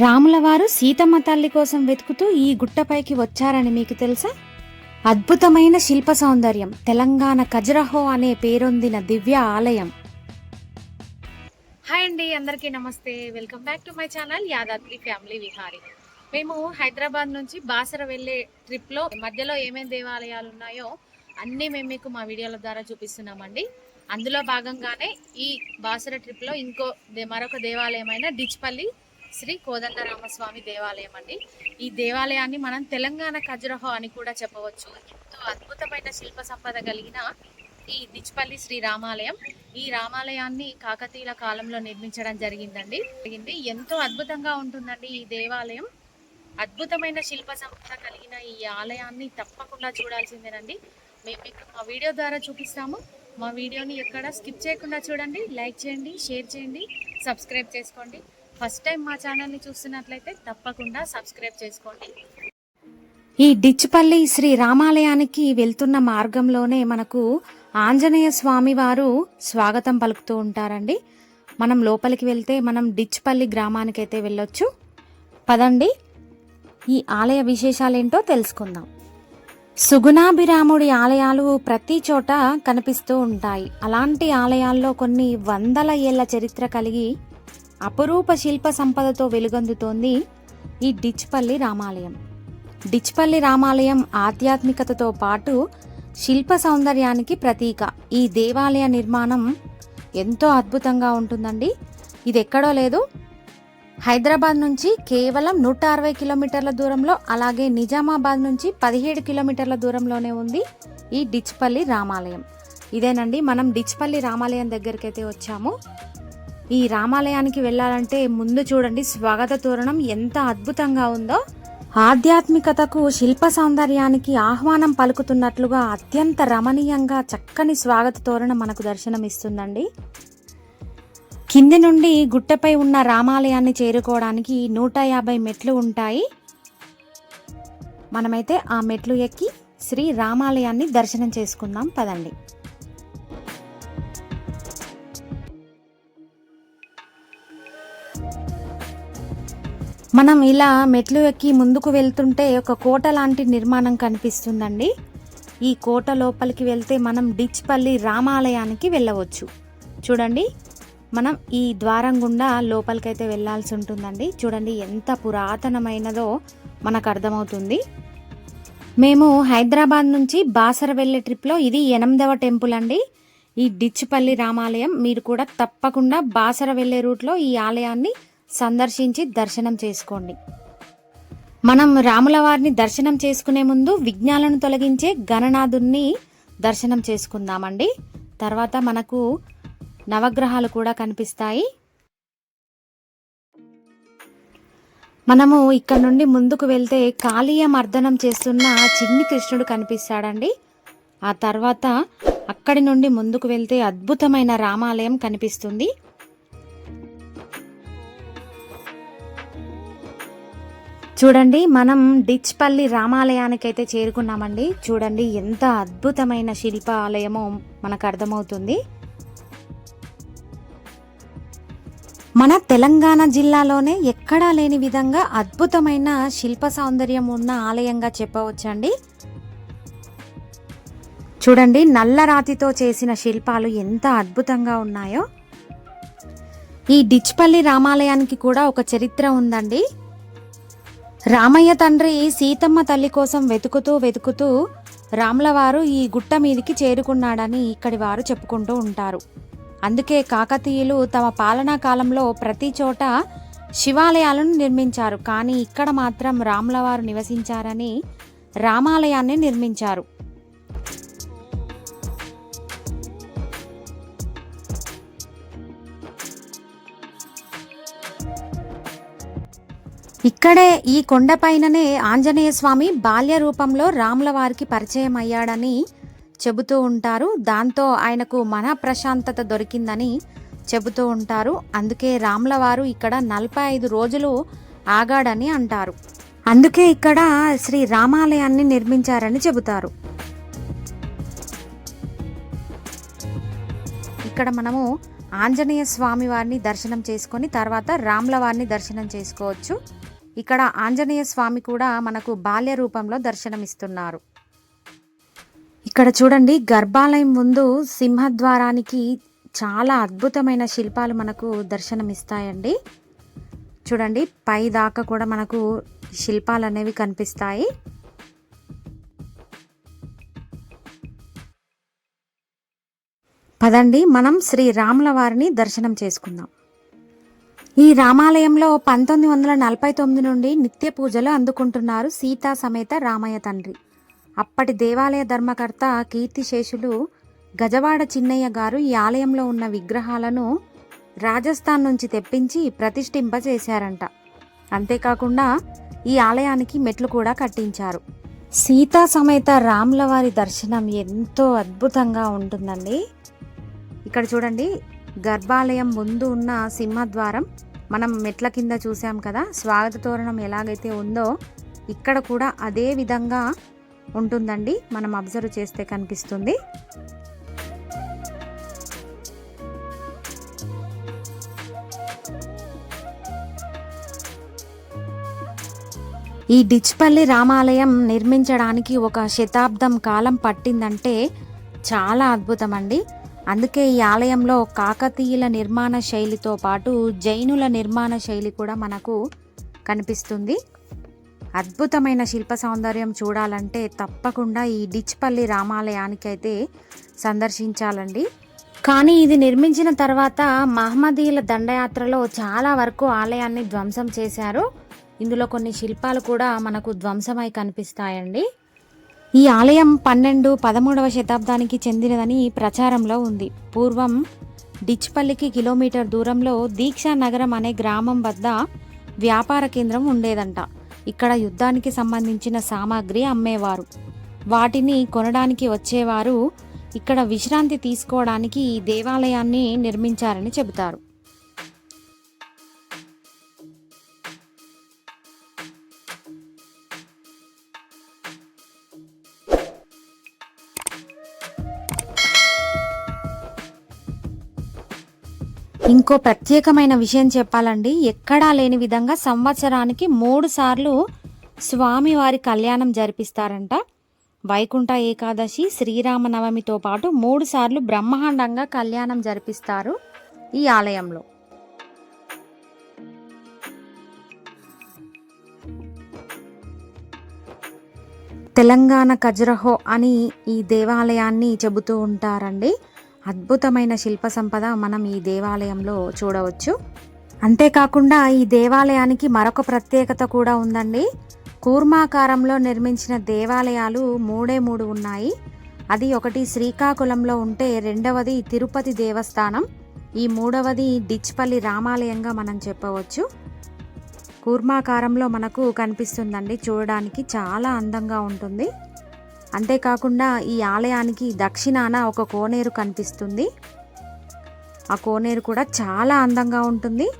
రాములవారు సీతమ్మ తల్లి కోసం వెతుకుతూ ఈ గుట్టపైకి వచ్చారని మీకు తెలుసా? అద్భుతమైన శిల్ప సౌందర్యం తెలంగాణ ఖజురహో అనే పేరొందిన దివ్య ఆలయం. హాయ్ అండి అందరికీ నమస్తే. Welcome back to my channel Yadadri family Vihari. మేము హైదరాబాద్ నుంచి బాసర వెళ్ళే ట్రిప్లో మధ్యలో ఏమేమి దేవాలయాలు ఉన్నాయో అన్నీ మేము మీకు మా వీడియోల ద్వారా చూపిస్తున్నామండి. అందులో భాగంగానే ఈ బాసర ట్రిప్లో ఇంకో దే- మరొక దేవాలయమైన డిచ్పల్లి శ్రీ కోదండరామస్వామి దేవాలయం అండి. ఈ దేవాలయాన్ని మనం తెలంగాణ ఖజురహో అని కూడా చెప్పవచ్చు. ఎంతో అద్భుతమైన శిల్ప సంపద కలిగిన ఈ డిచ్పల్లి శ్రీ రామాలయం. ఈ రామాలయాన్ని కాకతీయుల కాలంలో నిర్మించడం జరిగిందండి. జరిగింది. ఎంతో అద్భుతంగా ఉంటుందండి ఈ దేవాలయం. అద్భుతమైన శిల్ప సంపద కలిగిన ఈ ఆలయాన్ని తప్పకుండా చూడాల్సిందేనండి. మేము మీకు మా వీడియో ద్వారా చూపిస్తాము. మా వీడియోని ఎక్కడ స్కిప్ చేయకుండా చూడండి. లైక్ చేయండి షేర్ చేయండి సబ్స్క్రైబ్ చేసుకోండి. ఫస్ట్ టైం మా ఛానల్ని చూస్తున్నట్లయితే తప్పకుండా సబ్స్క్రైబ్ చేసుకోండి. ఈ డిచ్పల్లి శ్రీ రామాలయానికి వెళ్తున్న మార్గంలోనే మనకు ఆంజనేయ స్వామి వారు స్వాగతం పలుకుతూ ఉంటారండి. మనం లోపలికి వెళ్తే మనం డిచ్పల్లి గ్రామానికైతే వెళ్ళొచ్చు. పదండి. ఈ ఆలయ విశేషాలేంటో తెలుసుకుందాం. సుగుణాభిరాముడి ఆలయాలు ప్రతి చోట కనిపిస్తూ ఉంటాయి. అలాంటి ఆలయాల్లో కొన్ని వందల ఏళ్ళ చరిత్ర కలిగి అపురూప శిల్ప సంపదతో వెలుగొందుతోంది ఈ డిచ్పల్లి రామాలయం. డిచ్పల్లి రామాలయం ఆధ్యాత్మికతతో పాటు శిల్ప సౌందర్యానికి ప్రతీక. ఈ దేవాలయ నిర్మాణం ఎంతో అద్భుతంగా ఉంటుందండి. ఇది ఎక్కడో లేదు. హైదరాబాద్ నుంచి కేవలం నూట అరవై కిలోమీటర్ల దూరంలో అలాగే నిజామాబాద్ నుంచి పదిహేడు కిలోమీటర్ల దూరంలోనే ఉంది ఈ డిచ్పల్లి రామాలయం. ఇదేనండి మనం డిచ్పల్లి రామాలయం దగ్గరికి అయితే వచ్చాము. ఈ రామాలయానికి వెళ్ళాలంటే ముందు చూడండి స్వాగత తోరణం ఎంత అద్భుతంగా ఉందో. ఆధ్యాత్మికతకు శిల్ప సౌందర్యానికి ఆహ్వానం పలుకుతున్నట్లుగా అత్యంత రమణీయంగా చక్కని స్వాగత తోరణం మనకు దర్శనమిస్తుందండి. కింది నుండి గుట్టపై ఉన్న రామాలయాన్ని చేరుకోవడానికి నూట యాభై మెట్లు ఉంటాయి. మనమైతే ఆ మెట్లు ఎక్కి శ్రీ రామాలయాన్ని దర్శనం చేసుకుందాం పదండి. మనం ఇలా మెట్లు ఎక్కి ముందుకు వెళ్తుంటే ఒక కోట లాంటి నిర్మాణం కనిపిస్తుందండి. ఈ కోట లోపలికి వెళ్తే మనం డిచ్పల్లి రామాలయానికి వెళ్ళవచ్చు. చూడండి మనం ఈ ద్వారం గుండా లోపలికైతే వెళ్ళాల్సి ఉంటుందండి. చూడండి ఎంత పురాతనమైనదో మనకు అర్థమవుతుంది. మేము హైదరాబాద్ నుంచి బాసర వెళ్ళే ట్రిప్లో ఇది ఎనిమిదవ టెంపుల్ అండి. ఈ డిచ్పల్లి రామాలయం మీరు కూడా తప్పకుండా బాసర వెళ్ళే రూట్లో ఈ ఆలయాన్ని సందర్శించి దర్శనం చేసుకోండి. మనం రాముల వారిని దర్శనం చేసుకునే ముందు విఘ్నాలను తొలగించే గణనాథుణ్ణి దర్శనం చేసుకుందామండి. తర్వాత మనకు నవగ్రహాలు కూడా కనిపిస్తాయి. మనము ఇక్కడ నుండి ముందుకు వెళ్తే కాళీయ మర్దనం చేస్తున్న చిన్ని కృష్ణుడు కనిపిస్తాడండి. ఆ తర్వాత అక్కడి నుండి ముందుకు వెళ్తే అద్భుతమైన రామాలయం కనిపిస్తుంది. చూడండి మనం డిచ్పల్లి రామాలయానికి అయితే చేరుకున్నామండి. చూడండి ఎంత అద్భుతమైన శిల్పాలయమో మనకు అర్థమవుతుంది. మన తెలంగాణ జిల్లాలోనే ఎక్కడా లేని విధంగా అద్భుతమైన శిల్ప సౌందర్యం ఉన్న ఆలయంగా చెప్పవచ్చండి. చూడండి నల్ల రాతితో చేసిన శిల్పాలు ఎంత అద్భుతంగా ఉన్నాయో. ఈ డిచ్పల్లి రామాలయానికి కూడా ఒక చరిత్ర ఉందండి. రామయ్య తండ్రి సీతమ్మ తల్లి కోసం వెతుకుతూ వెతుకుతూ రామ్లవారు ఈ గుట్ట మీదికి చేరుకున్నాడని ఇక్కడి వారు చెప్పుకుంటూ ఉంటారు. అందుకే కాకతీయులు తమ పాలనా కాలంలో ప్రతి చోట శివాలయాలను నిర్మించారు. కానీ ఇక్కడ మాత్రం రామ్లవారు నివసించారని రామాలయాన్ని నిర్మించారు. ఇక్కడే ఈ కొండపైననే ఆంజనేయ స్వామి బాల్య రూపంలో రాముల వారికి పరిచయం అయ్యాడని చెబుతూ ఉంటారు. దాంతో ఆయనకు మన ప్రశాంతత దొరికిందని చెబుతూ ఉంటారు. అందుకే రాముల వారు ఇక్కడ నలభై ఐదు రోజులు ఆగాడని అంటారు. అందుకే ఇక్కడ శ్రీ రామాలయాన్ని నిర్మించారని చెబుతారు. ఇక్కడ మనము ఆంజనేయ స్వామి వారిని దర్శనం చేసుకొని తర్వాత రాముల వారిని దర్శనం చేసుకోవచ్చు. ఇక్కడ ఆంజనేయ స్వామి కూడా మనకు బాల్య రూపంలో దర్శనమిస్తున్నారు. ఇక్కడ చూడండి గర్భాలయం ముందు సింహద్వారానికి చాలా అద్భుతమైన శిల్పాలు మనకు దర్శనమిస్తాయండి. చూడండి పై దాకా కూడా మనకు శిల్పాలు అనేవి కనిపిస్తాయి. పదండి మనం శ్రీ రాముల వారిని దర్శనం చేసుకుందాం. ఈ రామాలయంలో పంతొమ్మిది వందల నలభై తొమ్మిది నుండి నిత్య పూజలు అందుకుంటున్నారు సీతా సమేత రామయ్య తండ్రి. అప్పటి దేవాలయ ధర్మకర్త కీర్తిశేషులు గజవాడ చిన్నయ్య గారు ఈ ఆలయంలో ఉన్న విగ్రహాలను రాజస్థాన్ నుంచి తెప్పించి ప్రతిష్ఠింపజేశారంట. అంతేకాకుండా ఈ ఆలయానికి మెట్లు కూడా కట్టించారు. సీతా సమేత రాముల వారి దర్శనం ఎంతో అద్భుతంగా ఉంటుందండి. ఇక్కడ చూడండి గర్భాలయం ముందు ఉన్న సింహద్వారం మనం మెట్ల కింద చూసాం కదా? స్వాగత తోరణం ఎలాగైతే ఉందో ఇక్కడ కూడా అదే విధంగా ఉంటుందండి. మనం అబ్జర్వ్ చేస్తే కనిపిస్తుంది. ఈ డిచ్పల్లి రామాలయం నిర్మించడానికి ఒక శతాబ్దం కాలం పట్టిందంటే చాలా అద్భుతం అండి అందుకే ఈ ఆలయంలో కాకతీయుల నిర్మాణ శైలితో పాటు జైనుల నిర్మాణ శైలి కూడా మనకు కనిపిస్తుంది. అద్భుతమైన శిల్ప సౌందర్యం చూడాలంటే తప్పకుండా ఈ డిచ్పల్లి రామాలయానికి అయితే సందర్శించాలండి. కానీ ఇది నిర్మించిన తర్వాత మహమ్మదీయుల దండయాత్రలో చాలా వరకు ఆలయాన్ని ధ్వంసం చేశారు. ఇందులో కొన్ని శిల్పాలు కూడా మనకు ధ్వంసమై కనిపిస్తాయండి. ఈ ఆలయం పన్నెండు పదమూడవ శతాబ్దానికి చెందినదని ప్రచారంలో ఉంది. పూర్వం డిచ్పల్లికి కిలోమీటర్ దూరంలో దీక్షా నగరం అనే గ్రామం వద్ద వ్యాపార కేంద్రం ఉండేదంట. ఇక్కడ యుద్ధానికి సంబంధించిన సామాగ్రి అమ్మేవారు. వాటిని కొనడానికి వచ్చేవారు. ఇక్కడ విశ్రాంతి తీసుకోవడానికి ఈ దేవాలయాన్ని నిర్మించారని చెబుతారు. ఇంకో ప్రత్యేకమైన విషయం చెప్పాలండి. ఎక్కడా లేని విధంగా సంవత్సరానికి మూడు సార్లు స్వామివారి కళ్యాణం జరిపిస్తారంట. వైకుంఠ ఏకాదశి శ్రీరామనవమితో పాటు మూడు సార్లు బ్రహ్మాండంగా కళ్యాణం జరిపిస్తారు ఈ ఆలయంలో. తెలంగాణ ఖజురహో అని ఈ దేవాలయాన్ని చెబుతూ ఉంటారండి. అద్భుతమైన శిల్ప సంపద మనం ఈ దేవాలయంలో చూడవచ్చు. అంతేకాకుండా ఈ దేవాలయానికి మరొక ప్రత్యేకత కూడా ఉందండి. కూర్మాకారంలో నిర్మించిన దేవాలయాలు మూడే మూడు ఉన్నాయి. అది ఒకటి శ్రీకాకుళంలో ఉంటే రెండవది తిరుపతి దేవస్థానం. ఈ మూడవది డిచ్పల్లి రామాలయంగా మనం చెప్పవచ్చు. కూర్మాకారంలో మనకు కనిపిస్తుందండి. చూడడానికి చాలా అందంగా ఉంటుంది. అంతేకాకుండా ఈ ఆలయానికి దక్షిణాన ఒక కోనేరు కనిపిస్తుంది. ఆ కోనేరు కూడా చాలా అందంగా ఉంటుంది.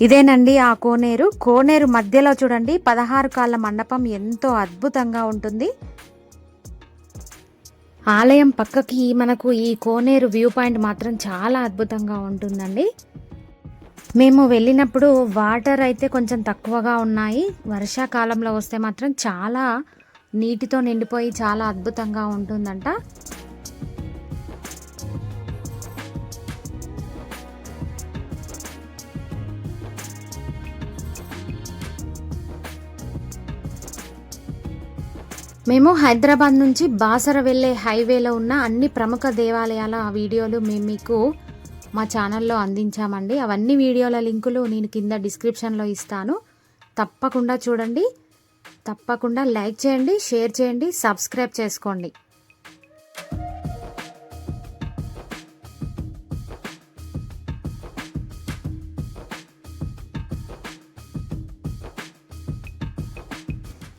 ఇదేనండి ఆ కోనేరు. కోనేరు మధ్యలో చూడండి పదహారు కాళ్ళ మండపం ఎంతో అద్భుతంగా ఉంటుంది. ఆలయం పక్కకి మనకు ఈ కోనేరు వ్యూ పాయింట్ మాత్రం చాలా అద్భుతంగా ఉంటుందండి. మేము వెళ్ళినప్పుడు వాటర్ అయితే కొంచెం తక్కువగా ఉన్నాయి. వర్షాకాలంలో వస్తే మాత్రం చాలా నీటితో నిండిపోయి చాలా అద్భుతంగా ఉంటుందంట. మేము హైదరాబాద్ నుంచి బాసర వెళ్ళే హైవేలో ఉన్న అన్ని ప్రముఖ దేవాలయాల వీడియోలు మేము మీకు మా ఛానల్లో అందించామండి. అవన్నీ వీడియోల లింకులు నేను కింద డిస్క్రిప్షన్లో ఇస్తాను. తప్పకుండా చూడండి. తప్పకుండా లైక్ చేయండి షేర్ చేయండి సబ్స్క్రైబ్ చేసుకోండి.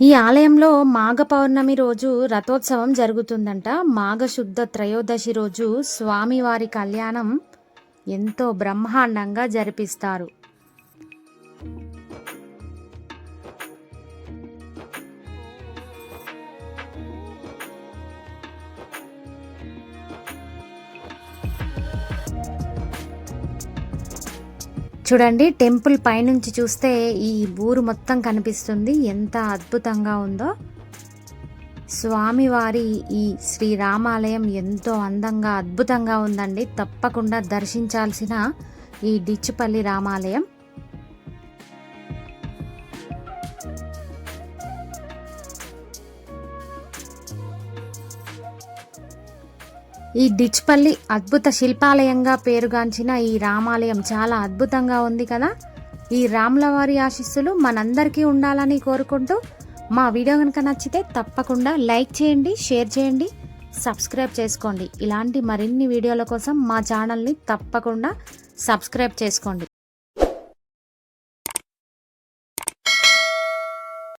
ఈ ఆలయంలో మాఘ పౌర్ణమి రోజు రథోత్సవం జరుగుతుందంట. మాఘశుద్ధ త్రయోదశి రోజు స్వామివారి కళ్యాణం ఎంతో బ్రహ్మాండంగా జరిపిస్తారు. చూడండి టెంపుల్ పైనుంచి చూస్తే ఈ ఊరు మొత్తం కనిపిస్తుంది. ఎంత అద్భుతంగా ఉందో. స్వామివారి ఈ శ్రీరామాలయం ఎంతో అందంగా అద్భుతంగా ఉందండి. తప్పకుండా దర్శించాల్సిన ఈ డిచ్చుపల్లి రామాలయం. ఈ డిచ్పల్లి అద్భుత శిల్పాలయంగా పేరుగాంచిన ఈ రామాలయం చాలా అద్భుతంగా ఉంది కదా. ఈ రాములవారి ఆశీస్సులు మనందరికీ ఉండాలని కోరుకుంటూ మా వీడియో కనుక నచ్చితే తప్పకుండా లైక్ చేయండి షేర్ చేయండి సబ్స్క్రైబ్ చేసుకోండి. ఇలాంటి మరిన్ని వీడియోల కోసం మా ఛానల్ని తప్పకుండా సబ్స్క్రైబ్ చేసుకోండి.